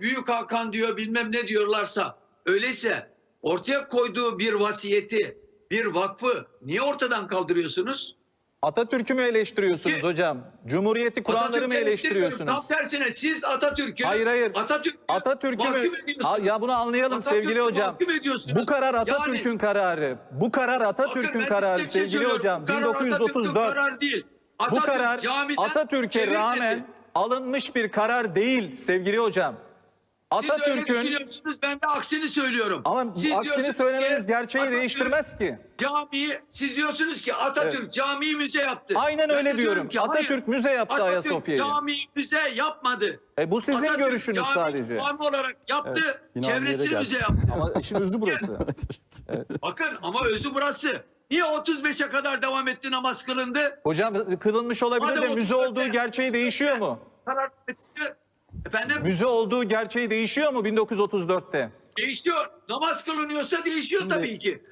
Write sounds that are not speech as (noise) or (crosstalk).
Büyük Hakan diyor bilmem ne diyorlarsa öyleyse ortaya koyduğu bir vasiyeti, bir vakfı niye ortadan kaldırıyorsunuz? Atatürk'ü mü eleştiriyorsunuz Ki- hocam? Cumhuriyeti kuranları mı eleştiriyorsunuz? Tam tersine siz Atatürk'ü Hayır, hayır. Atatürk'ü Atatürk'ü mü? Ya bunu anlayalım Atatürk'ü sevgili hocam. Bu karar Yani- Atatürk'ün kararı. Bu karar Atatürk'ün kararı şey sevgili hocam. Bu karar Atatürk'ün 1934. kararı değil. Bu Atatürk karar camiden Atatürk'e rağmen alınmış bir karar değil sevgili hocam. Siz öyle Atatürk'ün düşünüyorsunuz ben de aksini söylüyorum. ama Siz aksini söylemeniz ki gerçeği Atatürk değiştirmez ki. Camiyi siz diyorsunuz ki Atatürk camiyi müze yaptı. Aynen Ben öyle de diyorum. ki, Atatürk hayır, müze yaptı Atatürk Ayasofya'yı. camiyi müze yapmadı. E bu sizin Atatürk görüşünüz camiyi sadece. cami olarak yaptı. yere çevresini müze yaptı. Ama işin özü burası. (laughs) Bakın ama özü burası. Niye 35'e kadar devam etti namaz kılındı? Hocam kılınmış olabilir Madem de müze 34'te olduğu gerçeği değişiyor mu? Efendim Müze olduğu gerçeği değişiyor mu 1934'te? değişiyor. Namaz kılınıyorsa değişiyor tabii ki.